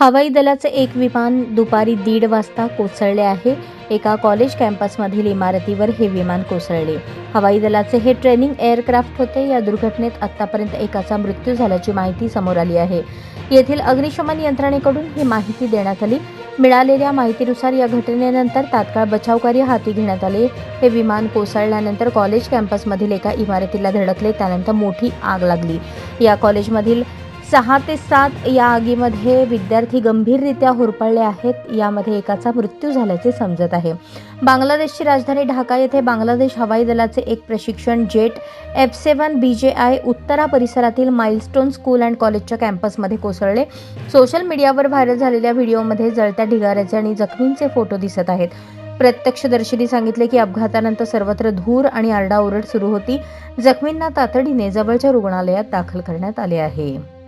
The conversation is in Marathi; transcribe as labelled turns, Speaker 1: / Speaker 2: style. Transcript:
Speaker 1: हवाई दलाचे एक विमान दुपारी दीड वाजता कोसळले आहे. एका कॉलेज कॅम्पसमधील इमारतीवर हे विमान कोसळले. हवाई दलाचे हे ट्रेनिंग एअरक्राफ्ट होते. या दुर्घटनेत आतापर्यंत एकाचा मृत्यू झाल्याची माहिती समोर आली आहे. येथील अग्निशमन यंत्रणेकडून ही माहिती देण्यात आली. मिळालेल्या माहितीनुसार या घटनेनंतर तात्काळ बचावकार्य हाती घेण्यात आले. हे विमान कोसळल्यानंतर कॉलेज कॅम्पसमधील एका इमारतीला धडकले. त्यानंतर मोठी आग लागली. या कॉलेजमधील सहा ते सात या आगीमध्ये विद्यार्थी गंभीररित्या होरपळले आहेत. यामध्ये एकाचा मृत्यू झाल्याचे समजत आहे. बांगलादेशची राजधानी ढाका येथे बांगलादेश हवाई दलाचे एक प्रशिक्षण jet F seven B J I उत्तरा परिसरातील माइलस्टोन स्कूल अँड कॉलेजच्या कॅम्पसमध्ये कोसळले. सोशल मीडियावर व्हायरल झालेल्या व्हिडिओमध्ये जळत्या ढिगाऱ्याचे आणि जखमींचे फोटो दिसत आहेत. प्रत्यक्षदर्शींनी सांगितले की अपघातानंतर सर्वत्र धूर आणि आरडाओरड सुरू होती. जखमींना तातडीने जवळच्या रुग्णालयात दाखल करण्यात आले आहे.